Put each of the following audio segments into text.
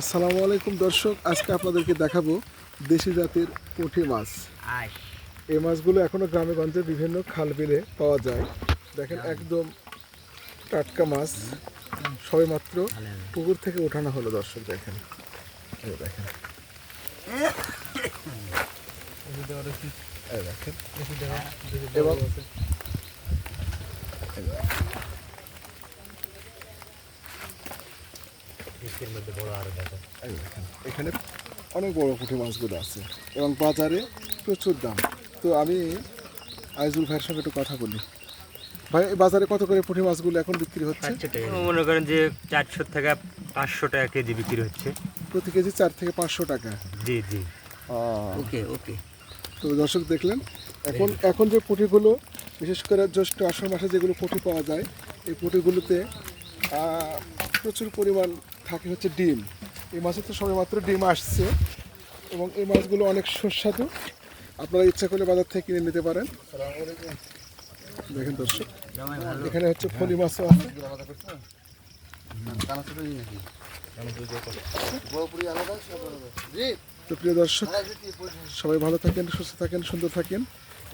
আসসালামু আলাইকুম দর্শক আজকে আপনাদেরকে দেখাবো দেশি জাতের পুঁটি মাছ। এই মাছগুলো এখনও গ্রামে গঞ্জে বিভিন্ন খাল বিলে পাওয়া যায়। দেখেন একদম টাটকা মাছ সবেমাত্র পুকুর থেকে ওঠানো হলো দর্শক দেখেন। এই দেখেন। এই দেখেন এখানে অনেক বড় পুঁটি মাছগুলো আছে এবং বাজারে প্রচুর দাম। তো আমি আইজুল ভাইয়ের সঙ্গে একটু কথা বলি। ভাই এই বাজারে কত করে পুঁটি মাছগুলো এখন বিক্রি হচ্ছে? মনে করেন যে চারশো থেকে পাঁচশো টাকা কেজি বিক্রি হচ্ছে। প্রতি কেজি চার থেকে পাঁচশো টাকা। জি জি। ওকে ওকে। তো দর্শক দেখলেন এখন এখন যে পুঁটিগুলো বিশেষ করে জ্যৈষ্ঠ আষাঢ় মাসে যেগুলো পুঁটি পাওয়া যায় এই পুঁটিগুলোতে প্রচুর পরিমাণ থাকে হচ্ছে ডিম। এই মাছে তো সবেমাত্র ডিম আসছে এবং এই মাছগুলো অনেক সুস্বাদু। আপনারা ইচ্ছা করলে বাজার থেকে কিনে নিতে পারেন। দেখেন দর্শক, এখানে হচ্ছে ফলি মাছও আছে। তো প্রিয় দর্শক, সবাই ভালো থাকেন, সুস্থ থাকেন, সুন্দর থাকেন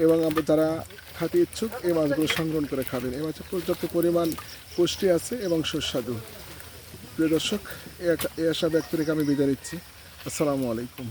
এবং আমরা যারা খাতে ইচ্ছুক, এই মাছগুলো সংগ্রহণ করে খাবেন। এই মাছের পর্যাপ্ত পরিমাণ পুষ্টি আছে এবং সুস্বাদু। প্রিয় দর্শক এসব আশা- ব্যক্ত আমি বিদায় নিচ্ছি। আসসালামু আলাইকুম।